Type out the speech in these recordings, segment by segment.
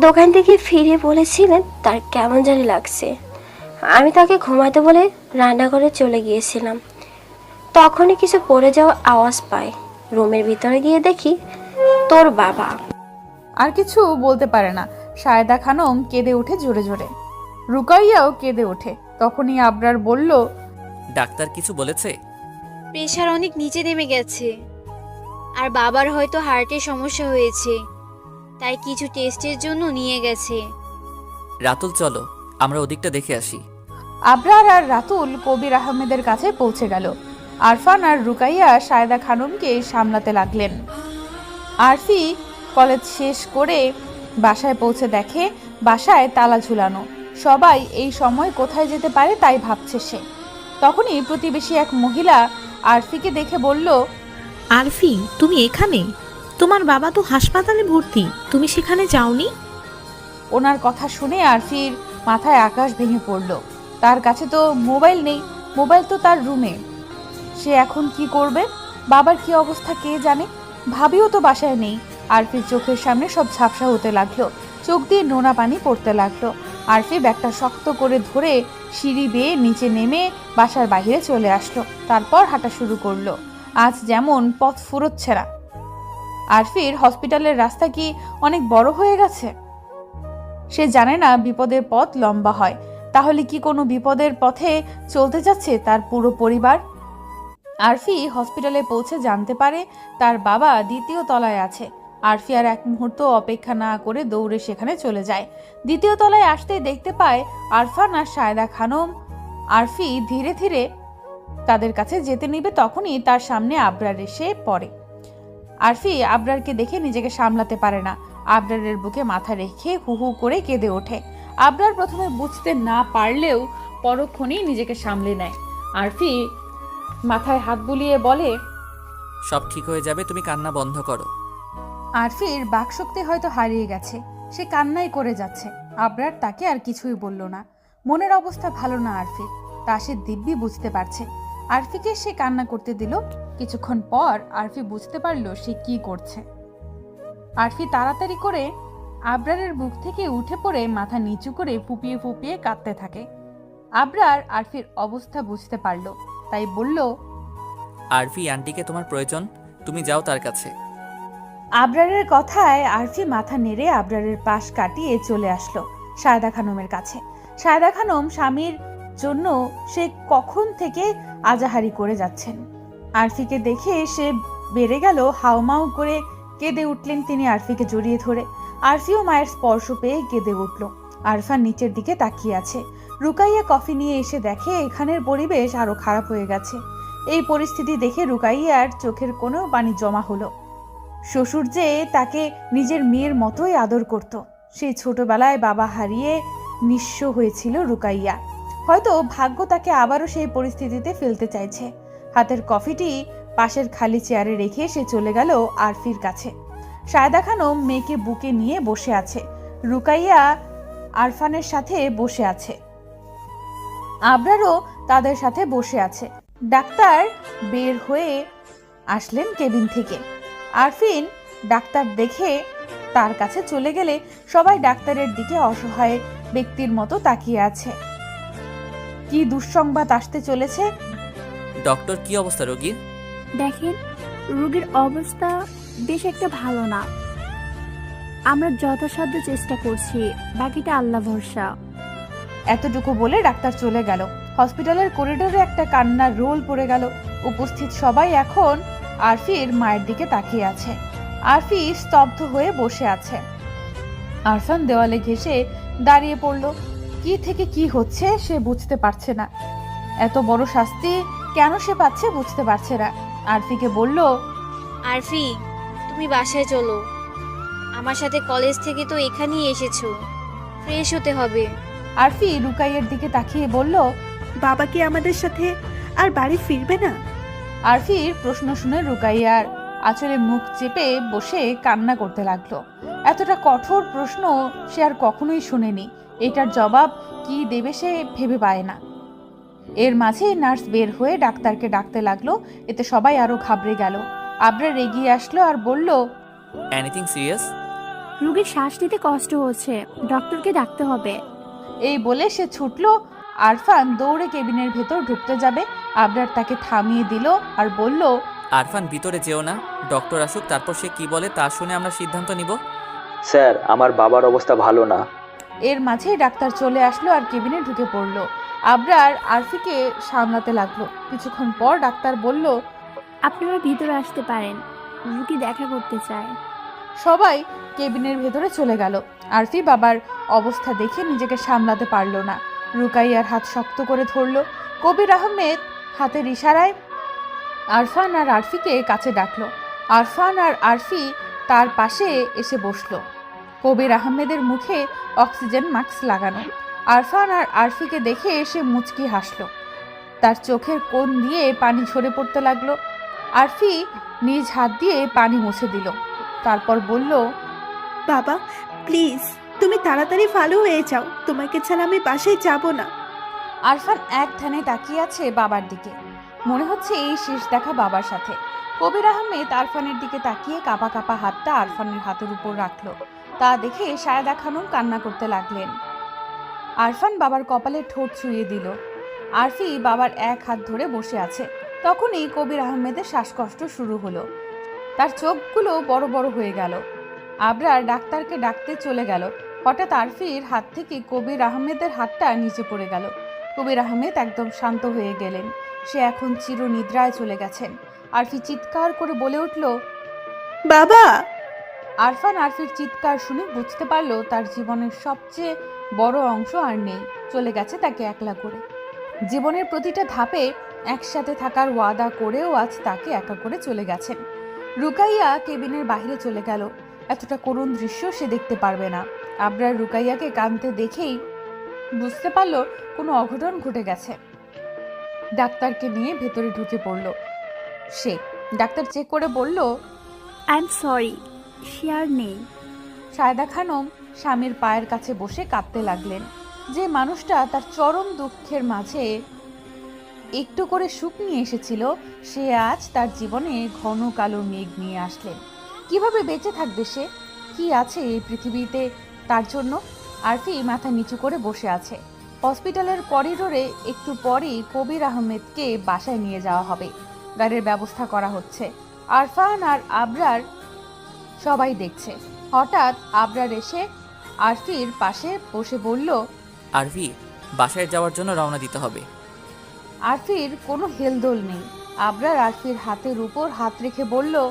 দোকান থেকে ফিরে বলেছিলেন তার কেমন জানি লাগছে। আমি তাকে ঘুমাতে বলে রান্নাঘরে চলে গিয়েছিলাম। তখনই কিছু পড়ে যাওয়া আওয়াজ পাই। রুমের ভিতরে গিয়ে দেখি তোর বাবা। আর কিছু বলতে পারে না। সায়দা খানম কেঁদে ওঠে জোরে জোরে। রুকাইয়াও কেঁদে ওঠে। তখনই আবরার বলল ডাক্তার কিছু বলেছে? প্রেশার অনেক নিচে নেমে গেছে। আর বাবার হয়তো হার্টের সমস্যা হয়েছে। তাই কিছু টেস্টের জন্য নিয়ে গেছে। রাতুল চলো আমরা ওদিকটা দেখে আসি। আবরার আর রাতুল কবির আহমেদের কাছে পৌঁছে গেল। আরফান আর রুকাইয়া সায়দা খানমকে সামলাতে লাগলেন। আরফি কলেজ শেষ করে বাসায় পৌঁছে দেখে বাসায় তালা ঝুলানো। সবাই এই সময় কোথায় যেতে পারে তাই ভাবছে সে। তখনই প্রতিবেশী এক মহিলা আরফিকে দেখে বলল আরফি তুমি এখানে? তোমার বাবা তো হাসপাতালে ভর্তি, তুমি সেখানে যাওনি? ওনার কথা শুনে আরফির মাথায় আকাশ ভেঙে পড়ল। তার কাছে তো মোবাইল নেই, মোবাইল তো তার রুমে। সে এখন কি করবে? বাবার কি অবস্থা কে জানে? ভাবিও তো বাসায় নেই। আরফির চোখের সামনে সব ঝাপসা হতে লাগল, চোখ দিয়ে নোনা পানি পড়তে লাগল। আরফি ব্যাগটা শক্ত করে ধরে সিঁড়ি বেয়ে নিচে নেমে বাসার বাইরে চলে আসলো, তারপর হাঁটা শুরু করল। আজ যেমন পথ ফুরোচ্ছে না আরফির হসপিটালের রাস্তা কি অনেক বড় হয়ে গেছে? সে জানে না বিপদের পথ লম্বা হয়। তাহলে কি কোনো বিপদের পথে চলতে যাচ্ছে তার পুরো পরিবার? আরফি হসপিটালে পৌঁছে জানতে পারে তার বাবা দ্বিতীয় তলায় আছে। আরফি আর এক মুহূর্ত অপেক্ষা না করে দৌড়ে সেখানে চলে যায়। দ্বিতীয় তলায় আসতেই দেখতে পায় আরফান আর সায়দা খানম। আরফি ধীরে ধীরে তাদের কাছে যেতে নিবে তখনই তার সামনে আবরার এসে পড়ে। আরফি আবরারকে দেখে নিজেকে সামলাতে পারে না। আবরারের বুকে মাথা রেখে হু হু করে কেঁদে ওঠে। আবরার প্রথমে বুঝতে না পারলেও পরক্ষণেই নিজেকে সামলে নেয়। আরফি মাথায় হাত বুলিয়ে বলে সব ঠিক হয়ে যাবে তুমি কান্না বন্ধ করো। আরফির বাকশক্তি হয়তো হারিয়ে গেছে। সে কান্নাই করে যাচ্ছে। আবরার তাকে আর কিছুই বলল না। মনের অবস্থা ভালো না আরফির তা সে দিব্যি বুঝতে পারছে। আরফিকে সে কান্না করতে দিল কিছুক্ষণ পর আরফি বুঝতে পারল সে কি করছে। আরফি তাড়াতাড়ি করে আবরারের বুক থেকে উঠে পড়ে মাথা নিচু করে ফুপিয়ে ফুপিয়ে কাঁদতে থাকে। আবরার আরফির অবস্থা বুঝতে পারল তাই বলল আরফি আন্টিকে তোমার প্রয়োজন তুমি যাও তার কাছে। আবরারের কথায় আরফি মাথা নেড়ে আবরারের পাশ কাটিয়ে চলে আসলো সায়দা খানমের কাছে। সায়দা খানম স্বামীর জন্য সে কখন থেকে আজাহারি করে যাচ্ছেন? আরফিকে দেখে সে বেড়ে গেল, হাউমাউ করে কেঁদে উঠলেন তিনি আরফিকে জড়িয়ে ধরে। আরফিও মায়ের স্পর্শ পেয়ে কেঁদে উঠল। আরফান নিচের দিকে তাকিয়ে আছে। রুকাইয়া কফি নিয়ে এসে দেখে এখানের পরিবেশ আরও খারাপ হয়ে গেছে। এই পরিস্থিতি দেখে রুকাইয়ার চোখের কোনো পানি জমা হলো। শ্বশুর যে তাকে নিজের মেয়ের মতোই আদর করত। সেই ছোটবেলায় বাবা হারিয়ে নিঃস্ব হয়েছিল রুকাইয়া। হয়তো ভাগ্য তাকে আবারও সেই পরিস্থিতিতে ফেলতে চাইছে। হাতের কফিটি পাশের খালি চেয়ারে রেখে সে চলে গেল আরফির কাছে। সায়দা খানম মেয়েকে বুকে নিয়ে বসে আছে। রুকাইয়া আরফানের সাথে বসে আছে। আবরারও তাদের সাথে বসে আছে। ডাক্তার বের হয়ে আসলেন কেবিন থেকে। আরফিন ডাক্তার দেখে তার কাছে চলে গেলে সবাই ডাক্তারের দিকে অসহায় ব্যক্তির মতো তাকিয়ে আছে। কি দুঃসংবাদ আসতে চলেছে ডক্টর কি অবস্থা রোগীর দেখেন রোগীর অবস্থা বেশ একটা ভালো না। আমরা যথাসাধ্য চেষ্টা করছি বাকিটা আল্লাহ ভরসা। এতটুকু বলে ডাক্তার চলে গেল। হসপিটালের করিডোরে একটা কান্নার রোল পড়ে গেল। উপস্থিত সবাই এখন আরফির মায়ের দিকে তাকিয়ে আছে। আরফি স্তব্ধ হয়ে বসে আছে। আরফান দেওয়ালে ঘেসে দাঁড়িয়ে পড়ল। কি থেকে কি হচ্ছে সে বুঝতে পারছে না। এত বড় শাস্তি কেন সে পাচ্ছে বুঝতে পারছে না। আরফিকে বলল আরফি তুমি বাসায় চলো। আমার সাথে কলেজ থেকে তো এখানেই এসেছ। ফ্রেশ হতে হবে। আরফি রুকাইয়ের দিকে তাকিয়ে বলল বাবা কি আমাদের সাথে আর বাড়ি ফিরবে না? আরফির প্রশ্ন শুনে রুকাইয়ার আঁচলে মুখ চেপে বসে কান্না করতে লাগল। এতটা কঠোর প্রশ্ন সে আর কখনোই শুনেনি। এটার জবাব কি দেবে সে ভেবে পায় না। এর মাঝে নার্স বের হয়ে ডাক্তারকে ডাকতে লাগল এতে সবাই আরও ঘাবড়ে গেল। আবরার এগিয়ে আসলো আর বলল এনিথিং সিরিয়াস রুগীর শ্বাস নিতে কষ্ট হচ্ছে ডক্টরকে ডাকতে হবে। এই বলে সে ছুটলো। আরফান দৌড়ে কেবিনের ভেতর ঢুকতে যাবে। আবরার তাকে থামিয়ে দিল আর বলল আরফান ভিতরে যেও না। ডক্টর আসুক তারপর সে কি বলে তা শুনে আমরা সিদ্ধান্ত নিব। স্যার আমার বাবার অবস্থা ভালো না। এর মাঝেই ডাক্তার চলে আসলো আর কেবিনে ঢুকে পড়ল। আবরার আরফিকে সামলাতে লাগল। কিছুক্ষণ পর ডাক্তার বলল আপনারা ভিতরে আসতে পারেন রুগী দেখা করতে চায়। সবাই কেবিনের ভেতরে চলে গেল। আরফি বাবার অবস্থা দেখে নিজেকে সামলাতে পারল না। রুকাইয়ার হাত শক্ত করে ধরলো। কবির আহমেদ হাতের ইশারায় আরফান আর আরফিকে কাছে ডাকলো। আরফান আর আরফি তার পাশে এসে বসল। কবির আহমেদের মুখে অক্সিজেন মাস্ক লাগানো। আরফান আর আরফিকে দেখে এসে মুচকি হাসল। তার চোখের কোণ দিয়ে পানি ঝরে পড়তে লাগল। আরফি নিজ হাত দিয়ে পানি মুছে দিল। তারপর বলল বাবা প্লিজ তুমি তাড়াতাড়ি ভালো হয়ে যাও। তোমাকে ছাড়া আমি বাসায় যাব না। আরফান এক ধ্যানে তাকিয়ে আছে বাবার দিকে। মনে হচ্ছে এই শেষ দেখা বাবার সাথে। কবির আহমেদ আরফানের দিকে তাকিয়ে কাপা কাপা হাতটা আরফানের হাতের উপর রাখল। তা দেখে সায়দা খানম কান্না করতে লাগলেন। আরফান বাবার কপালে ঠোঁট ছুঁয়ে দিল। আরফি বাবার এক হাত ধরে বসে আছে। তখনই কবির আহমেদের শ্বাসকষ্ট শুরু হলো। তার চোখগুলো বড় বড় হয়ে গেল। আবরার ডাক্তারকে ডাকতে চলে গেল। হঠাৎ আরফির হাত থেকে কবির আহমেদের হাতটা নিচে পড়ে গেল। কবির আহমেদ একদম শান্ত হয়ে গেলেন। সে এখন চিরনিদ্রায় চলে গেছেন। আরফি চিৎকার করে বলে উঠল বাবা! আরফান আরফির চিৎকার শুনে বুঝতে পারল তার জীবনের সবচেয়ে বড় অংশ আর নেই চলে গেছে তাকে একলা করে। জীবনের প্রতিটা ধাপে একসাথে থাকার ওয়াদা করেও আজ তাকে একা করে চলে গেছেন। রুকাইয়া কেবিনের বাইরে চলে গেল। এতটা করুণ দৃশ্য সে দেখতে পারবে না। আবরার রুকাইয়াকে কাঁদতে দেখেই বুঝতে পারল কোনো অঘটন ঘটে গেছে। ডাক্তারকে নিয়ে ভেতরে ঢুকে পড়ল। সে ডাক্তার চেক করে বলল আই এম সরি সে আর নেই। সায়দা খানম স্বামীর পায়ের কাছে বসে কাঁদতে লাগলেন। যে মানুষটা তার চরম দুঃখের মাঝে একটু করে সুখ নিয়ে এসেছিল, সে আজ তার জীবনে ঘন কালো মেঘ নিয়ে আসলেন। কীভাবে বেঁচে থাকবে সে? কি আছে এই পৃথিবীতে তার জন্য? আরফি মাথা নিচু করে বসে আছে। হসপিটালের করিডোরে একটু পরেই কবির আহমেদকে বাসায় নিয়ে যাওয়া হবে। গাড়ির ব্যবস্থা করা হচ্ছে। আরফান আর আবরার সবাই দেখছে। হঠাৎ আবরার এসে আরফির পাশে বসে বলল আরভি বাসায় যাওয়ার জন্য রওনা দিতে হবে। আরফির কোনো হেলদোল নেই। আবরার আরফির হাতের উপর হাত রেখে বলল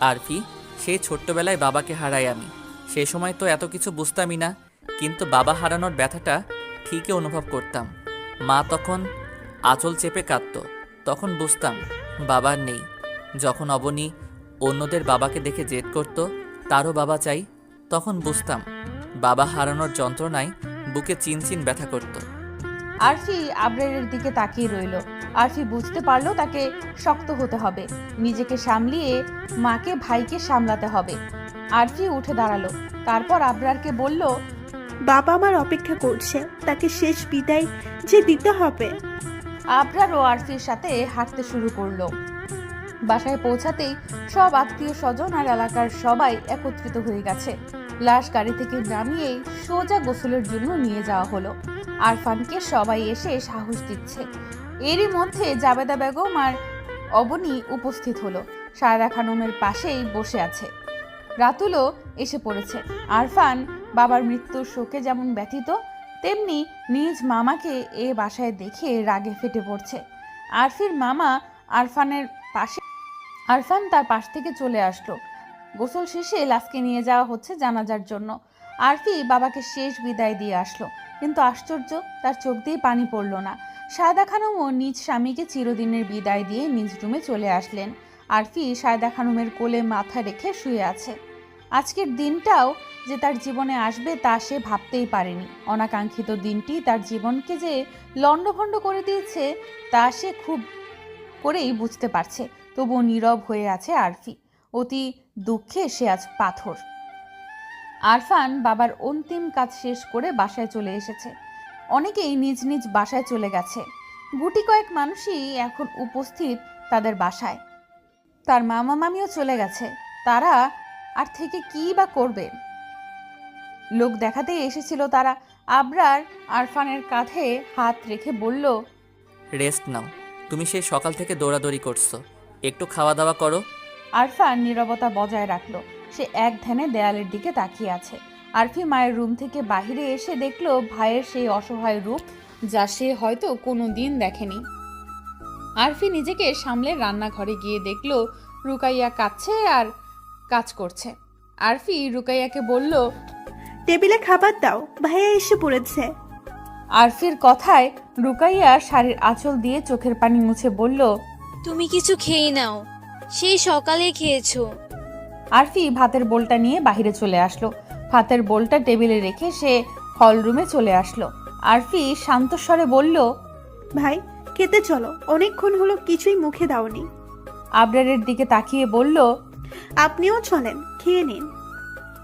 আরফি সেই ছোট্টবেলায় বাবাকে হারাই আমি। সে সময় তো এত কিছু বুঝতামই না কিন্তু বাবা হারানোর ব্যথাটা ঠিকই অনুভব করতাম। মা তখন আঁচল চেপে কাঁদতো। তখন বুঝতাম বাবা আর নেই। যখন অবনী অন্যদের বাবাকে দেখে জেদ করতো তারও বাবা চাই তখন বুঝতাম বাবা হারানোর যন্ত্রণায় বুকে চিনচিন ব্যথা করতো। আরফি আবরারের দিকে তাকিয়ে রইল। আরফি বুঝতে পারল তাকে শক্ত হতে হবে। নিজেকে সামলিয়ে মাকে ভাইকে সামলাতে হবে। আরফি উঠে দাঁড়াল। তারপর আবরারকে বলল বাবা আমার অপেক্ষা করছে। তাকে শেষ বিদায় যে দিতে হবে। আবরার ও আরফির সাথে হাঁটতে শুরু করল। বাসায় পৌঁছাতেই সব আত্মীয় স্বজন আর এলাকার সবাই একত্রিত হয়ে গেছে। লাশ গাড়ি থেকে নামিয়েই সোজা গোসলের জন্য নিয়ে যাওয়া হলো। আরফানকে সবাই এসে সাহস দিচ্ছে। এরই মধ্যে জাবেদা বেগম আর অবনী উপস্থিত হলো। সায়দা খানমের পাশেই বসে আছে। রাতুলও এসে পড়েছে। আরফান বাবার মৃত্যুর শোকে যেমন ব্যথিত, তেমনি নিজ মামাকে এ বাসায় দেখে রাগে ফেটে পড়ছে। আরফির মামা আরফানের পাশে আরফান তার পাশ থেকে চলে আসলো। গোসল শেষে লাশকে নিয়ে যাওয়া হচ্ছে জানাজার জন্য। আরফি বাবাকে শেষ বিদায় দিয়ে আসলো। কিন্তু আশ্চর্য, তার চোখ দিয়ে পানি পড়ল না। সায়দা খানমও নিজ স্বামীকে চিরদিনের বিদায় দিয়ে নিজ রুমে চলে আসলেন। আরফি সায়দা খানুমের কোলে মাথা রেখে শুয়ে আছে। আজকের দিনটাও যে তার জীবনে আসবে তা সে ভাবতেই পারেনি। অনাকাঙ্ক্ষিত দিনটি তার জীবনকে যে লণ্ডভণ্ড করে দিয়েছে, তা সে খুব করেই বুঝতে পারছে। তবুও নীরব হয়ে আছে আরফি। অতি দুঃখে সে আজ পাথর। আরফান বাবার অন্তিম কাজ শেষ করে বাসায় চলে এসেছে। অনেকেই নিজ নিজ বাসায় চলে গেছে। গুটি কয়েক মানুষই এখন উপস্থিত তাদের বাসায়। তার মামা মামিও চলে গেছে। তারা আর থেকে কী বা করবে? লোক দেখাতেই এসেছিল তারা। আবরার আরফানের কাঁধে হাত রেখে বলল, রেস্ট নাও। তুমি সেই সকাল থেকে দৌড়াদৌড়ি করছ। একটু খাওয়া দাওয়া করো। আরফান নীরবতা বজায় রাখল। সে এক ধ্যানে দেয়ালের দিকে তাকিয়ে আছে। আরফি মায়ের রুম থেকে বাইরে এসে দেখল ভাইয়ের সেই অসহায় রূপ যা সে হয়তো কোনো দিন দেখেনি। আরফি নিজেকে সামলে রান্নাঘরে গিয়ে দেখল রুকাইয়া কাচ্ছে আর কাজ করছে। আরফি রুকাইয়াকে বলল টেবিলে খাবার দাও ভাইয়া এসে পড়েছে। আরফির কথায় রুকাইয়া শাড়ির আঁচল দিয়ে চোখের পানি মুছে বলল তুমি কিছু খেয়ে নাও। সেই সকালে খেয়েছো। আরফি ভাতের বোলটা নিয়ে বাইরে চলে আসলো। ভাতের বোলটা টেবিলে রেখে সে হল রুমে চলে আসলো। আরফি শান্ত স্বরে বলল ভাই খেতে চলো। অনেকক্ষণ হলো কিছুই মুখে দাওনি। আবরারের দিকে তাকিয়ে বলল আপনিও চলেন খেয়ে নিন।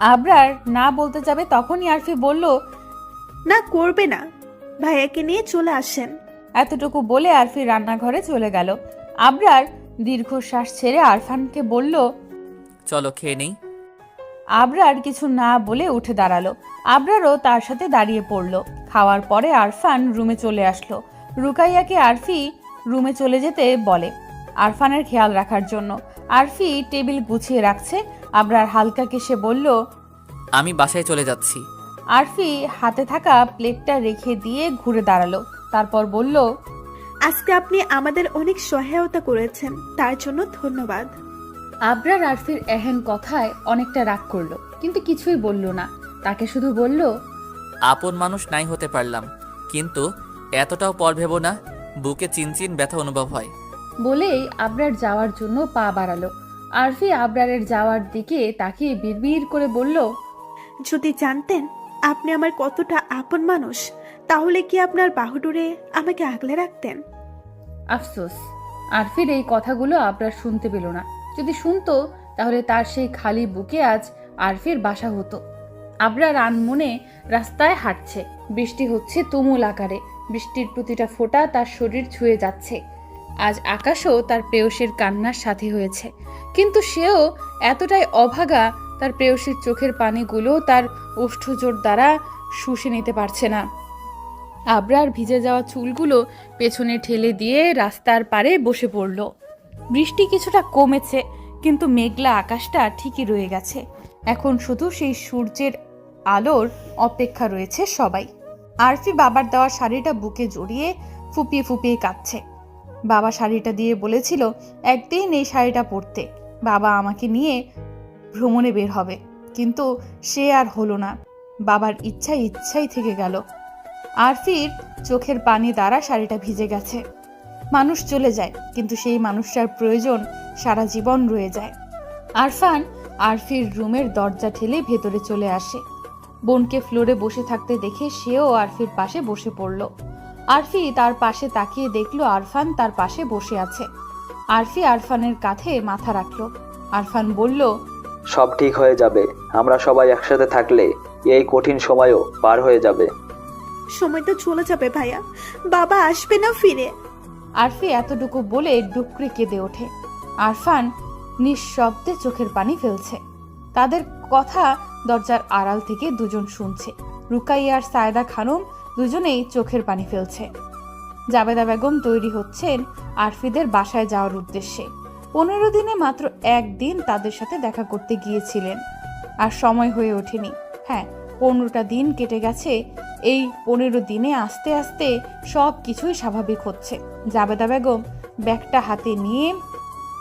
আবরার না বলতে যাবে তখনই আরফি বলল না করবে না। ভাইয়াকে নিয়ে চলে আসেন। এতটুকু বলে আরফি রান্নাঘরে চলে গেল। আবরার দীর্ঘশ্বাস ছেড়ে আরফানকে বলল চলো খেয়ে নেই। আবরার কিছু না বলে উঠে দাঁড়াল। আবরারও তার সাথে দাঁড়িয়ে পড়ল। খাওয়ার পরে আরফান রুমে চলে আসলো। রুকাইয়াকে আরফি রুমে চলে যেতে বলে আরফানের খেয়াল রাখার জন্য। আরফি টেবিল গুছিয়ে রাখছে। আবরার হালকা কেসে বলল আমি বাসায় চলে যাচ্ছি। আরফি হাতে থাকা প্লেটটা রেখে দিয়ে ঘুরে দাঁড়াল। তারপর বলল আজকে আপনি আমাদের অনেক সহায়তা করেছেন তার জন্য ধন্যবাদ। আবরার আরফির এহেন কথায় অনেকটা রাগ করল কিন্তু কিছুই বলল না। তাকে শুধু বলল আপন মানুষ নাই হতে পারলাম কিন্তু এতটাও পর ভেবো না বুকে চিনচিন ব্যথা অনুভব হয়। বলেই আবরার যাওয়ার জন্য পা বাড়ালো। আরফি আবরারের যাওয়ার দিকে তাকিয়ে বিড়বিড় করে বলল যদি জানতেন আপনি আমার কতটা আপন মানুষ তাহলে কি আপনার বাহুডোরে আমাকে আগলে রাখতেন? আফসোস। আরফির এই কথাগুলো আবরার শুনতে পেল না। যদি শুনতো, তাহলে তার সেই খালি বুকে আজ আরফির বাসা হতো। আবরার আনমনে রাস্তায় হাঁটছে। বৃষ্টি হচ্ছে তুমুল আকারে। বৃষ্টির প্রতিটা ফোঁটা তার শরীর ছুঁয়ে যাচ্ছে। আজ আকাশও তার প্রেয়সীর কান্নার সাথে হয়েছে। কিন্তু সেও এতটাই অভাগা, তার প্রেয়সীর চোখের পানিগুলো তার ওষ্ঠজোর দ্বারা শুষে নিতে পারছে না। আবরার ভিজে যাওয়া চুলগুলো পেছনে ঠেলে দিয়ে রাস্তার পারে বসে পড়ল। বৃষ্টি কিছুটা কমেছে, কিন্তু মেঘলা আকাশটা ঠিকই রয়ে গেছে। এখন শুধু সেই সূর্যের আলোর অপেক্ষা রয়েছে সবাই। আরফি বাবার দেওয়া শাড়িটা বুকে জড়িয়ে ফুপিয়ে ফুপিয়ে কাঁদছে। বাবা শাড়িটা দিয়ে বলেছিল, একদিন এই শাড়িটা পরতে। বাবা আমাকে নিয়ে ভ্রমণে বের হবে। কিন্তু সে আর হলো না। বাবার ইচ্ছা ইচ্ছাই থেকে গেল। আরফির চোখের পানি দ্বারা শাড়িটা ভিজে গেছে। মানুষ চলে যায়, কিন্তু সেই মানুষটার প্রয়োজন সারা জীবন রয়ে যায়। আরফান আরফির রুমের দরজা ঠেলে ভেতরে চলে আসে। বোনকে ফ্লোরে বসে থাকতে দেখে সেও আরফির পাশে বসে পড়ল। আরফি তার পাশে তাকিয়ে দেখল আরফান তার পাশে বসে আছে। আরফি আরফানের কাঁধে মাথা রাখল। আরফান বলল, সব ঠিক হয়ে যাবে। আমরা সবাই একসাথে থাকলে এই কঠিন সময়ও পার হয়ে যাবে। সময় তো চলে যাবে ভাইয়া। বাবা আসবে না ফিরে। আরফি এতটুকু বলে ডুকরে কেঁদে ওঠে। আরফান নিঃশব্দে চোখের পানি ফেলছে। তাদের কথা দরজার আড়াল থেকে দুজন শুনছে। রুকাইয়া আর সায়দা খানম দুজনেই চোখের পানি ফেলছে। জাবেদা বেগম তৈরি হচ্ছেন আরফিদের বাসায় যাওয়ার উদ্দেশ্যে। পনেরো দিনে মাত্র একদিন তাদের সাথে দেখা করতে গিয়েছিলেন। আর সময় হয়ে ওঠেনি। হ্যাঁ পনেরোটা দিন কেটে গেছে এই পনেরো দিনে আস্তে আস্তে সব কিছুই স্বাভাবিক হচ্ছে। জাবেদা বেগম ব্যাগটা হাতে নিয়ে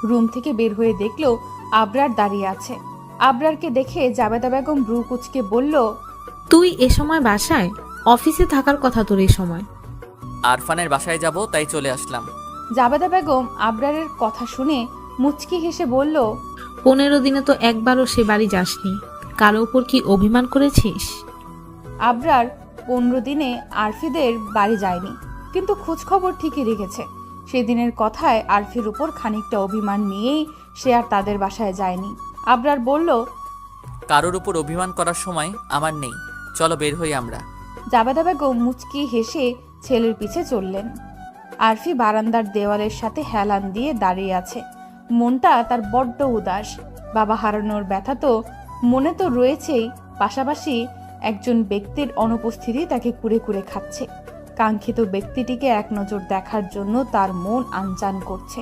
রুম থেকে বের হয়ে দেখল আবরার দাঁড়িয়ে আছে। আবরারকে দেখে জাবেদা বেগম ব্রু কুচকে বলল তুই এ সময় বাসায়? অফিসে থাকার কথা তোর এই সময়? আরফানের বাসায় যাব তাই চলে আসলাম। জাবেদা বেগম আবরারের কথা শুনে মুচকি হেসে বলল পনেরো দিনে তো একবারও সে বাড়ি যাসনি। কারও উপর কি অভিমান করেছিস? আবরার পনেরো দিনে আরফিদের বাড়ি যায়নি কিন্তু খোঁজখবর ঠিকই রেখেছে। সেদিনের কথায় আরফির উপর খানিকটা অভিমান নিয়েই সে আর তাদের বাসায় যায়নি। আবরার বলল কারোর উপর অভিমান করার সময় আমার নেই চলো বের হই আমরা। জাবেদা বেগম মুচকি হেসে ছেলের পিছে চললেন। আরফি বারান্দার দেওয়ালের সাথে হেলান দিয়ে দাঁড়িয়ে আছে। মনটা তার বড্ড উদাস। বাবা হারানোর ব্যথা তো মনে তো রয়েছেই পাশাপাশি একজন ব্যক্তির অনুপস্থিতি তাকে কুরে কুরে খাচ্ছে। কাঙ্ক্ষিত ব্যক্তিটিকে এক নজর দেখার জন্য তার মন আনচান করছে।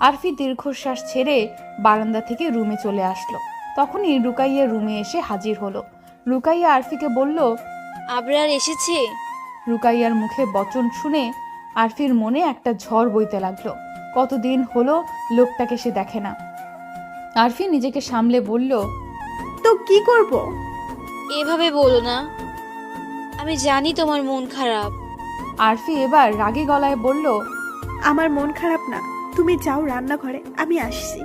আরফি দীর্ঘশ্বাস ছেড়ে বারান্দা থেকে রুমে চলে আসলো। তখনই রুকাইয়া রুমে এসে হাজির হলো। রুকাইয়া আরফিকে বলল আবরার এসেছে? রুকাইয়ার মুখে বচন শুনে আরফির মনে একটা ঝড় বইতে লাগল। কতদিন হলো লোকটাকে সে দেখে না। আরফি নিজেকে সামলে বলল তো কি করব? এভাবে বলো না। আমি জানি তোমার মন খারাপ। আরফি এবার রাগী গলায় বলল আমার মন খারাপ না তুমি যাও রান্নাঘরে আমি আসছি।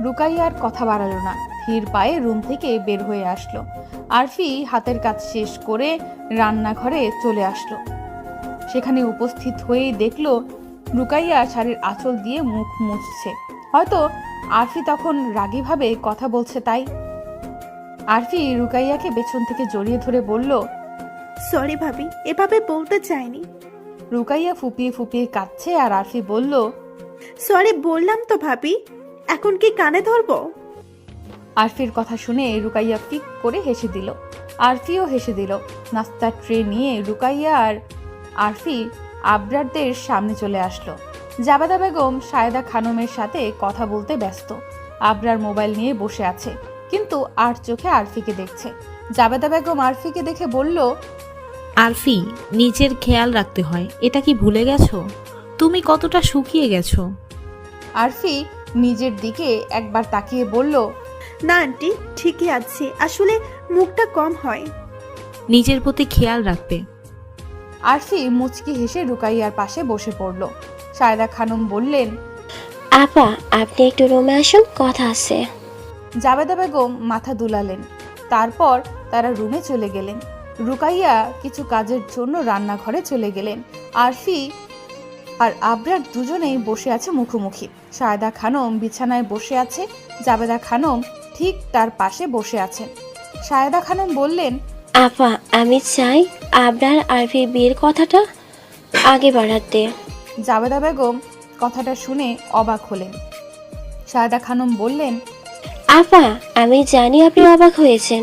রুকাইয়ার কথা বাড়ালো না। ধীর পায়ে রুম থেকে বের হয়ে আসলো। আরফি হাতের কাজ শেষ করে রান্নাঘরে চলে আসলো। সেখানে উপস্থিত হয়েই দেখল রুকাইয়া শাড়ির আঁচল দিয়ে মুখ মুছছে। হয়তো আরফি তখন রাগীভাবে কথা বলছে তাই। আরফি রুকাইয়াকে পেছন থেকে জড়িয়ে ধরে বলল সরি ভাবি এভাবে বলতে চাইনি। রুকাইয়া ফুপিয়ে ফুপিয়ে কাঁদছে আর আরফি বলল সরি বললাম তো ভাবি এখন কি কানে ধরবো? আরফির কথা শুনে রুকাইয়া ফিক করে হেসে দিল। আরফিও হেসে দিল নাস্তার ট্রে নিয়ে রুকাইয়া আর আরফি আবরারদের সামনে চলে আসলো। জাবাদা বেগম সায়দা খানমের সাথে কথা বলতে ব্যস্ত। আবরার মোবাইল নিয়ে বসে আছে। কিন্তু আর চোখে আরফিকে দেখছে। জাবেদা বেগম আরফিকে দেখে বলল আরফি নিজের খেয়াল রাখতে হয়। এটা কি ভুলে গেছো? তুমি কতটা শুকিয়ে গেছো? আরফি নিজের দিকে একবার তাকিয়ে বলল না আন্টি ঠিকই আছি। আসলে মুখটা কম হয়। নিজের প্রতি খেয়াল রাখবে। আরফি মুচকি হেসে রুকাইয়ার পাশে বসে পড়ল। সায়দা খানম বললেন আপা আপনি একটু রুমে আসুন কথা আছে। জাবেদা বেগম মাথা দুলালেন। তারপর তারা রুমে চলে গেলেন। রুকাইয়া কিছু কাজের জন্য রান্নাঘরে চলে গেলেন। আরফি আর আবরার দুজনেই বসে আছে মুখোমুখি। সায়দা খানম বিছানায় বসে আছে জাবেদা খানম ঠিক তার পাশে বসে আছেন। সায়দা খানম বললেন আপা আমি চাই আবরার আরফির বিয়ের কথাটা আগে বাড়াতে জাবেদা বেগম কথাটা শুনে অবাক হলেন। সায়দা খানম বললেন আপা আমি জানি আপনি অবাক হয়েছেন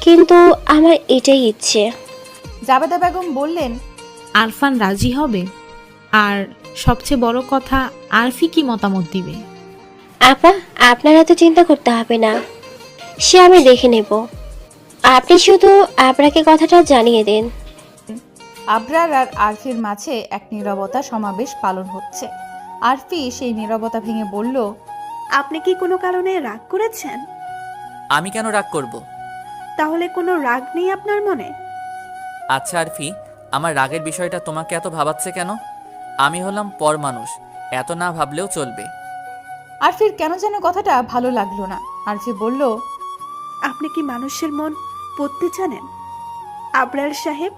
কিন্তু আমার এটাই ইচ্ছে। জাবেদা বেগম বললেন আরফান রাজি হবে? আর সবচেয়ে বড় কথা আরফি কি মতামত দিবে? আপা আপনারা তো চিন্তা করতে হবে না। সে আমি দেখে নেব। আপনি শুধু আপনাকে কথাটা জানিয়ে দিন। আবরার আর আরফির মাঝে এক নীরবতা সমাবেশ পালন হচ্ছে। আরফি সেই নীরবতা ভেঙে বলল আপনি কি কোনো কারণে রাগ করেছেন? আমি কেন রাগ করব? তাহলে কোনো রাগ নেই আপনার মনে? আচ্ছা আরফি আমার রাগের বিষয়টা তোমাকে এত ভাবাচ্ছে কেন? আমি হলাম পর মানুষ এত না ভাবলেও চলবে। আরফির কেন যেন কথাটা ভালো লাগল না। আরফি বলল আপনি কি মানুষের মন পড়তে জানেন? আবরার সাহেব?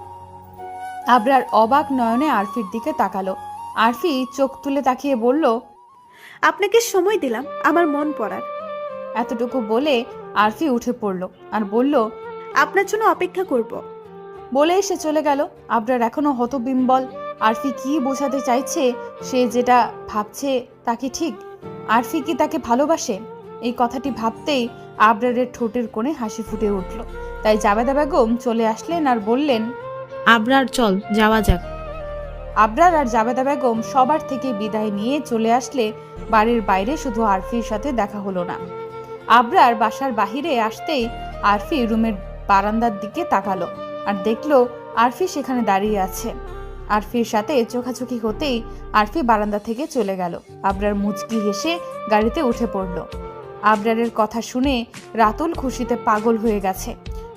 আবরার অবাক নয়নে আরফির দিকে তাকালো। আরফি চোখ তুলে তাকিয়ে বলল আপনাকে সময় দিলাম আমার মন পড়ার। এতটুকু বলে আরফি উঠে পড়ল আর বলল আপনার জন্য অপেক্ষা করব। বলে সে চলে গেল। আবরার এখনও হতবিম্বল। আরফি কি বোঝাতে চাইছে সে যেটা ভাবছে তা কি ঠিক? আরফি কি তাকে ভালোবাসে? এই কথাটি ভাবতেই আবরারের ঠোঁটের কোণে হাসি ফুটে উঠল। তাই জাবেদা বেগম চলে আসলেন আর বললেন আবরার চল যাওয়া যাক। আবরার আর জাবেদা বেগম সবার থেকে বিদায় নিয়ে চলে আসলে বাড়ির বাইরে শুধু আরফির সাথে দেখা হলো না। আবরার বাসার বাহিরে আসতেই আরফি রুমের বারান্দার দিকে তাকালো আর দেখল আরফি সেখানে দাঁড়িয়ে আছে। আরফির সাথে চোখাচোখি হতেই আরফি বারান্দা থেকে চলে গেল। আবরার মুচকি হেসে গাড়িতে উঠে পড়ল। আবরারের কথা শুনে রাতুল খুশিতে পাগল হয়ে গেছে।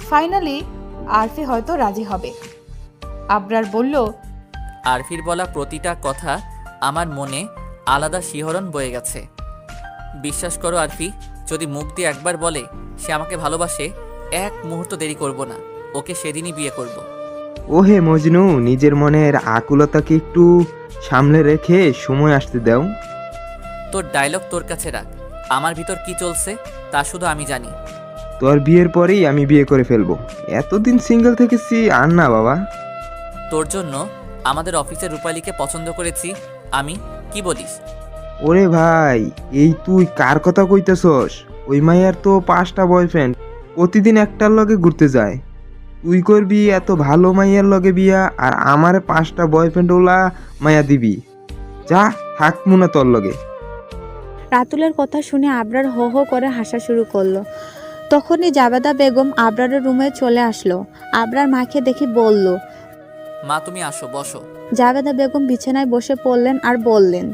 ফাইনালি আরফি হয়তো রাজি হবে। আবরার বলল, আরফির বলা প্রতিটা কথা আমার মনে আলাদা শিহরণ বয়ে গেছে। বিশ্বাস করো আরফি যদি মুখ দিয়ে একবার বলে সে আমাকে ভালোবাসে এক মুহূর্ত দেরি করব না ওকে সেদিনই বিয়ে করব। ওহে মজনু নিজের মনের আকুলতাকে একটু সামলে রেখে সময় আসতে দাও। তোর ডায়লগ তোর কাছে রাখ আমার ভিতর কি চলছে তা শুধু আমি জানি। তোর বিয়ের পরেই আমি বিয়ে করে ফেলব। এতদিন সিঙ্গেল থেকেছি আর না বাবা। তোর জন্য আমাদের অফিসের রূপালীকে পছন্দ করেছি আমি কি বলিস? ওরে ভাই এই তুই কার কথা কইতেছস? ওই মাইয়ার তো পাঁচটা বয়ফ্রেন্ড প্রতিদিন একটার লগে ঘুরতে যায়। তুই করবি এত ভালো মাইয়ার লগে বিয়া আর আমার পাঁচটা বয়ফ্রেন্ড ওলা মাইয়া দিবি। যা থাক মনে তোর লগে। রাতুলের কথা শুনে আবরার হো হো করে হাসা শুরু করল। তখনই জাবেদা বেগম আবরারের রুমে চলে আসলো। আবরার মাকে দেখে বলল মা তুমি আসো বসো। জাবেদা বেগম বিছানায় বসে পড়লেন আর বললেন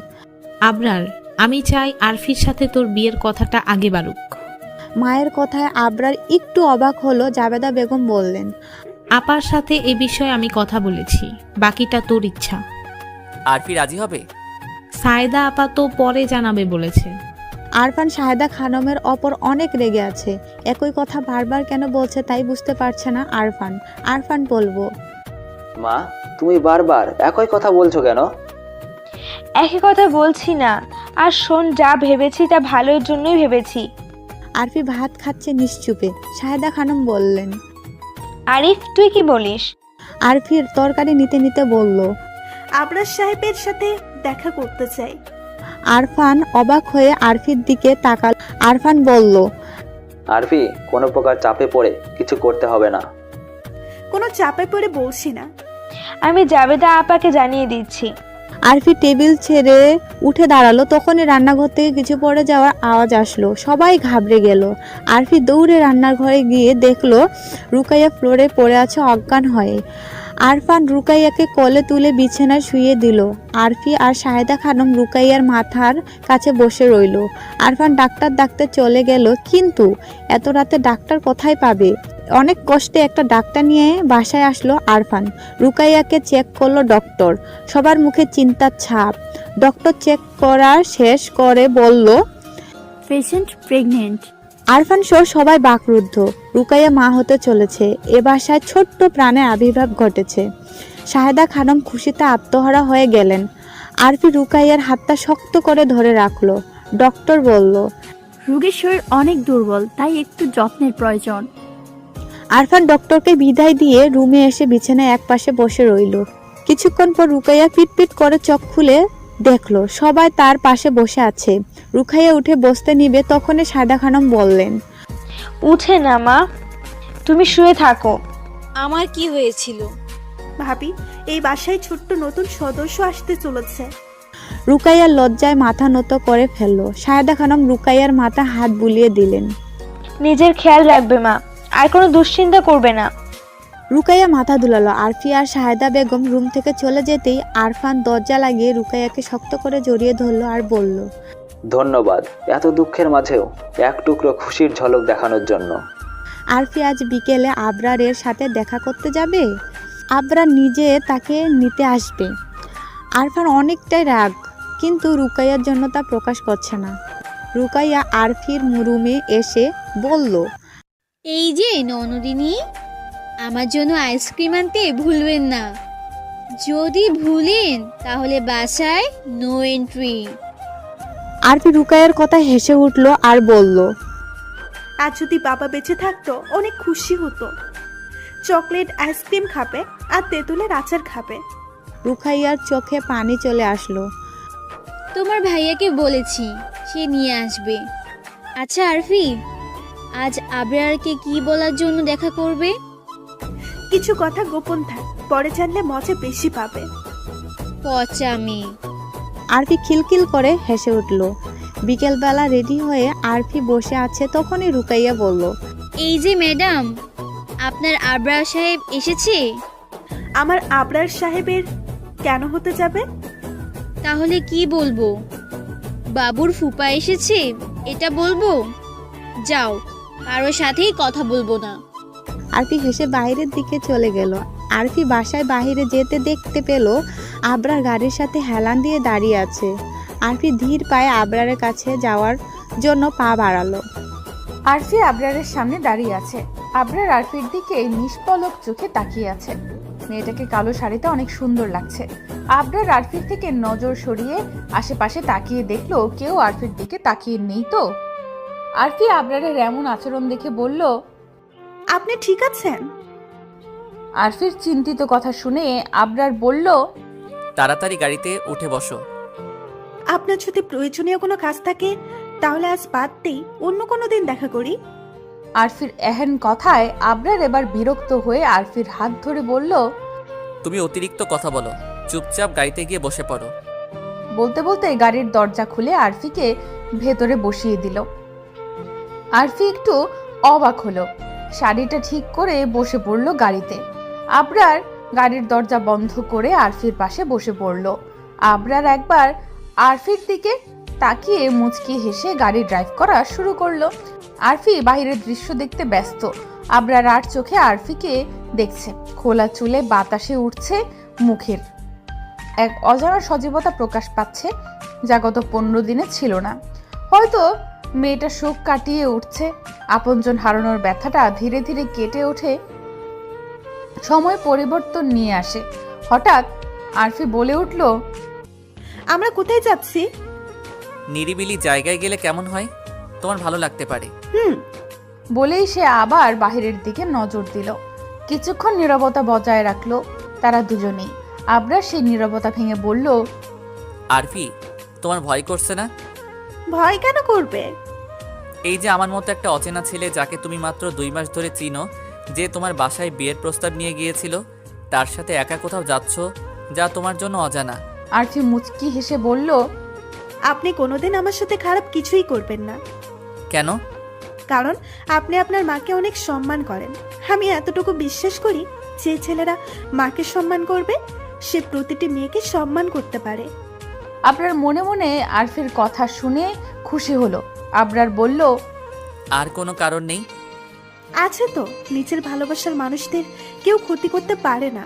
আবরার আমি চাই আরফির সাথে তোর বিয়ের কথাটা আগে বাড়ুক। মায়ের কথায় আবরার একটু অবাক হলো জাবেদা বেগম বললেন আপার সাথে এ বিষয়ে আমি কথা বলেছি বাকিটা তোর ইচ্ছা। আরফি রাজি হবে? সায়দা আপা তো পরে জানাবে বলেছে। আরফান শাহেদা খানমের অপর অনেক রেগে আছে একই কথা বারবার কেন বলছে তাই বুঝতে পারছে না আরফান। আরফান বলব মা তুমি বারবার একই কথা বলছো কেন? একই কথা বলছি না। আর শোন যা ভেবেছি তা ভালোর জন্যই ভেবেছি। আরফি ভাত খাচ্ছে নিশ্চুপে। শাহেদা খানম বললেন। আরিফ তুই কি বলিস? আরফির তরকারি নিতে নিতে বলল আবরার সাহেবের সাথে দেখা করতে চাই। আরফান অবাক হয়ে আরফির দিকে তাকাল। আরফান বলল আরফি কোনো প্রকার চাপে পড়ে কিছু করতে হবে না। কোনো চাপে পড়ে বলছি না। আমি জাবেদা আপাকে জানিয়ে দিচ্ছি। আরফি টেবিল ছেড়ে উঠে দাঁড়াল। তখনই রান্নাঘর থেকে কিছু পড়ে যাওয়ার আওয়াজ আসলো। সবাই ঘাবড়ে গেল। আরফি দৌড়ে রান্নার ঘরে গিয়ে দেখল রুকাইয়া ফ্লোরে পড়ে আছে অজ্ঞান হয়ে। আরফান রুকাইয়াকে কোলে তুলে বিছানায় শুয়ে দিল। আরফি আর শাহেদা খানম রুকাইয়ার মাথার কাছে বসে রইল। আরফান ডাক্তার ডাকতে চলে গেল, কিন্তু এত রাতে ডাক্তার কোথায় পাবে? অনেক কষ্টে একটা ডাক্তার নিয়ে বাসায় আসলো আরফান। রুকাইয়াকে চেক করল ডক্টর সবার মুখে চিন্তার ছাপ। ডক্টর চেক করা শেষ করে বলল পেশেন্ট প্রেগনেন্ট আরফান সহ সবাই বাকরুদ্ধ। রুকাইয়া মা হতে চলেছে। এ বাসায় ছোট্ট প্রাণে আবির্ভাব ঘটেছে। শাহেদা খানম খুশিতে আত্মহারা হয়ে গেলেন। আরফি রুকাইয়ার হাতটা শক্ত করে ধরে রাখল। ডক্টর বলল রোগীর শরীর অনেক দুর্বল তাই একটু যত্নের প্রয়োজন। আরফান ডক্টরকে বিদায় দিয়ে রুমে এসে বিছানায় এক পাশে বসে রইল। কিছুক্ষণ পর রুকাইয়া পিটপিট করে চোখ খুলে দেখল সবাই তার পাশে বসে আছে। রুকাইয়া উঠে বসতে নিবে তখনই সাদা খানম বললেন উঠে না মা। তুমি শুয়ে থাকো। আমার কি হয়েছিল? ভাবি এই বাসায় ছোট্ট নতুন সদস্য আসতে চলেছে। রুকাইয়ার লজ্জায় মাথা নত করে ফেলল। সায়দা খানম রুকাইয়ার মাথা হাত বুলিয়ে দিলেন নিজের খেয়াল রাখবে মা। আর কোনো দুশ্চিন্তা করবে না। রুকাইয়া মাথা দুলালো। আরফি আর শাহেদা বেগম রুম থেকে চলে যেতেই আরফান দরজা লাগিয়ে রুকাইয়াকে শক্ত করে জড়িয়ে ধরলো আর বলল ধন্যবাদ এত দুঃখের মাঝেও এক টুকরো খুশির ঝলক দেখানোর জন্য। আরফি আজ বিকেলে আবরারের সাথে দেখা করতে যাবে? আবরার নিজে তাকে নিতে আসবে। আরফান অনেকটাই রাগ কিন্তু রুকাইয়ার জন্য তা প্রকাশ করছে না। রুকাইয়া আরফির রুমে এসে বলল এই যে ননদিনী আমার জন্য আইসক্রিম আনতে ভুলবেন না। যদি ভুলেন তাহলে বাসায় নো এন্ট্রি আরফি রুকাইয়ার কথা হেসে উঠল আর বলল আর যদি বাবা বেঁচে থাকতো অনেক খুশি হতো। চকলেট আইসক্রিম খাবে আর তেঁতুলের আচার খাবে। রুকাইয়ার চোখে পানি চলে আসলো। তোমার ভাইয়াকে বলেছি সে নিয়ে আসবে। আচ্ছা আরফি আজ আবরারকে কি বলার জন্য দেখা করবে? কিছু কথা গোপন থাক পরে জানলে মজা বেশি পাবে। পচা মেয়ে। আরফি খিলখিল করে হেসে উঠল। বিকেলবেলা রেডি হয়ে আরফি বসে আছে তখনই রুকাইয়া বলল এই যে ম্যাডাম আপনার আবরার সাহেব এসেছে? আমার আবরার সাহেবের কেন হতে যাবে? তাহলে কি বলব? বাবুর ফুপা এসেছে এটা বলব? যাও। কারোর সাথেই কথা বলব না। আরফি হেসে বাইরের দিকে চলে গেল। আরফি বাসায় বাইরে যেতে দেখতে পেল আবরার গাড়ির সাথে হেলান দিয়ে দাঁড়িয়ে আছে। আরফি ধীর পায়ে আবরারের কাছে যাওয়ার জন্য পা বাড়ালো। আরফি আবরারের সামনে দাঁড়িয়ে আছে। আবরার আরফির দিকে নিষ্পলক চোখে তাকিয়ে আছে। মেয়েটাকে কালো শাড়িতে অনেক সুন্দর লাগছে। আবরার আরফির থেকে নজর সরিয়ে আশেপাশে তাকিয়ে দেখল কেউ আরফির দিকে তাকিয়ে নেই তো। আরফি আবরারের এমন আচরণ দেখে বলল আপনি ঠিক আছেন? আরফির চিন্তিত কথা শুনে আবরার বলল তাড়াতাড়ি গাড়িতে উঠে বসো। আপনার যদি প্রয়োজনীয় কোনো কাজ থাকে তাহলে আজ বাদ দিই অন্য কোনো দিন দেখা করি। আরফির এহেন কথায় আবরার এবার বিরক্ত হয়ে আরফির হাত ধরে বলল তুমি অতিরিক্ত কথা বলো চুপচাপ গাড়িতে গিয়ে বসে পড়ো। বলতে বলতে গাড়ির দরজা খুলে আরফিকে ভেতরে বসিয়ে দিল। আরফি একটু অবাক হলো। শাড়িটা ঠিক করে বসে পড়ল গাড়িতে। আবরার গাড়ির দরজা বন্ধ করে আরফির পাশে বসে পড়ল। আবরার একবার আরফির দিকে তাকিয়ে মুচকি হেসে গাড়ি ড্রাইভ করা শুরু করল। আরফি বাইরের দৃশ্য দেখতে ব্যস্ত। আবরার আর চোখে আরফিকে দেখছে। খোলা চুলে বাতাসে উঠছে মুখের। এক অজানা সজীবতা প্রকাশ পাচ্ছে যা গত পনেরো দিনে ছিল না। হয়তো মেয়েটা শোক কাটিয়ে উঠছে। আপনজন হারানোর ব্যথাটা ধীরে ধীরে কেটে ওঠে। সময় পরিবর্তন নিয়ে আসে। হঠাৎ আরফি বলে উঠল আমরা কোথায় যাচ্ছি? নিরিবিলি জায়গায় গেলে কেমন হয়? তোমার ভালো লাগতে পারে। হুম। বলেই সে আবার বাহিরের দিকে নজর দিল। কিছুক্ষণ নীরবতা বজায় রাখল তারা দুজনেই। আবরার সেই নীরবতা ভেঙে বলল আরফি তোমার ভয় করছে না? ভয় কেন করবে? এই যে আমার মতো একটা অচেনা ছেলে যাকে তুমি মাত্র দুই মাস ধরে চিনো যে তোমার বাসায় বিয়ের প্রস্তাব নিয়ে গিয়েছিল তার সাথে একা কোথাও যাচ্ছ যা তোমার জন্য অজানা। আর আরফি মুচকি হেসে বলল আপনি কোনোদিন আমার সাথে খারাপ কিছুই করবেন না। কেন? কারণ আপনি আপনার মাকে অনেক সম্মান করেন। আমি এতটুকু বিশ্বাস করি যে ছেলেরা মাকে সম্মান করবে সে প্রতিটি মেয়েকে সম্মান করতে পারে। আপনার মনে মনে আরফির কথা শুনে খুশি হলো। আবরার বলল আর কোনো কারণ নেই। আছে তো নিজের ভালোবাসার মানুষদের কেউ ক্ষতি করতে পারে না।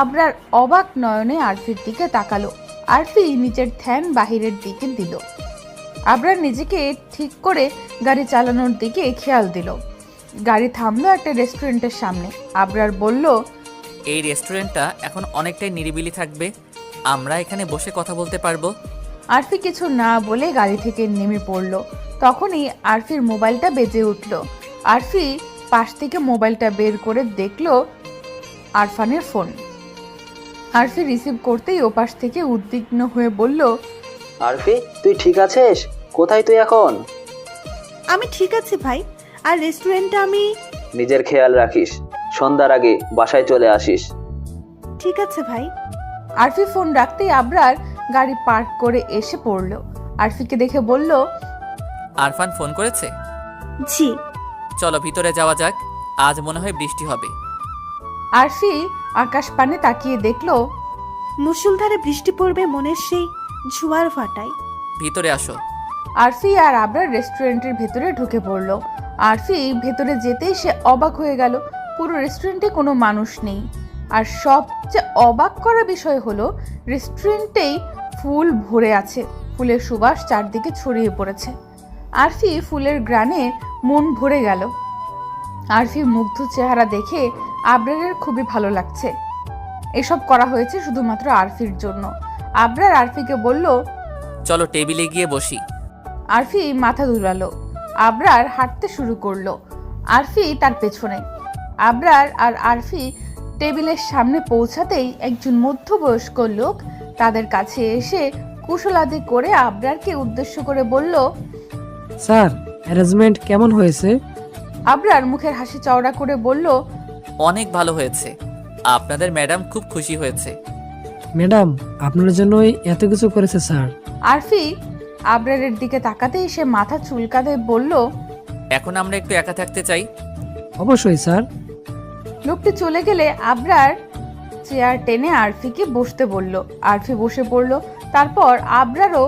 আবরার অবাক নয়নে আরফির দিকে তাকালো। আরফি নিজের ধ্যান বাহিরের দিকে দিল। আবরার নিজেকে ঠিক করে গাড়ি চালানোর দিকে খেয়াল দিল। গাড়ি থামলো একটা রেস্টুরেন্টের সামনে। আবরার বলল এই রেস্টুরেন্টটা এখন অনেকটাই নিরিবিলি থাকবে। আমরা এখানে বসে কথা বলতে পারব। আরফি কিছু না বলে গাড়ি থেকে নেমে পড়ল। তখনই আরফির মোবাইলটা বেজে উঠল। আরফি পাশ থেকে মোবাইলটা বের করে দেখল আরফানের ফোন। আরফি রিসিভ করতেই ওপাশ থেকে উদ্বিগ্ন হয়ে বলল আরফি তুই ঠিক আছিস? কোথায় তুই এখন? আমি ঠিক আছে ভাই। আর রেস্টুরেন্টে আমি নিজের খেয়াল রাখিস। সন্ধ্যার আগে বাসায় চলে আসিস। ঠিক আছে ভাই। আরফি ফোন রাখতেই আবরার গাড়ি পার্ক করে এসে পড়ল। আরফিকে দেখে বলল আরফান ফোন করেছে? জি। চলো ভিতরে যাওয়া যাক আজ মনে হয় বৃষ্টি হবে। আরফি আকাশ পানে তাকিয়ে দেখল মুসুলধারে বৃষ্টি পড়বে মনের সেই জোয়ার ফাটায় ভিতরে আসো। আরফি আর আবরার রেস্টুরেন্টের ভেতরে ঢুকে পড়ল। আরফি ভেতরে যেতেই সে অবাক হয়ে গেল। পুরো রেস্টুরেন্টে কোনো মানুষ নেই। আর সবচেয়ে অবাক করা বিষয় হলো রেস্টুরেন্টেই ফুল ভরে আছে। ফুলের সুবাস চারদিকে ছড়িয়ে পড়েছে। আরফি ফুলের গ্রানে মন ভরে গেল। আরফি মুগ্ধ চেহারা দেখে আবরারের খুবই ভালো লাগছে। এসব করা হয়েছে শুধুমাত্র আরফির জন্য। আবরার আরফিকে বলল চলো টেবিলে গিয়ে বসি। আরফি মাথা দুলালো আবরার হাঁটতে শুরু করল। আরফি তার পেছনে। আবরার আর আরফি টেবিলের সামনে পৌঁছাতেই একজন মধ্যবয়স্ক লোক তাদের কাছে এসে কুশলাদি করে আবরারকে উদ্দেশ্য করে বলল স্যার অ্যারেঞ্জমেন্ট কেমন হয়েছে? আবরার মুখের হাসি চওড়া করে বলল অনেক ভালো হয়েছে। আপনাদের ম্যাডাম খুব খুশি হয়েছে। ম্যাডাম আপনার জন্যই এত কিছু করেছে স্যার। আরফি আবরারের দিকে তাকাতেই সে মাথা চুলকাতে বলল এখন আমরা একটু একা থাকতে চাই। অবশ্যই স্যার। লোকটি চলে গেলে আবরার চেয়ার টেনে আরফিকে বসতে বলল। আরফি বসে পড়ল। তারপর আবরারও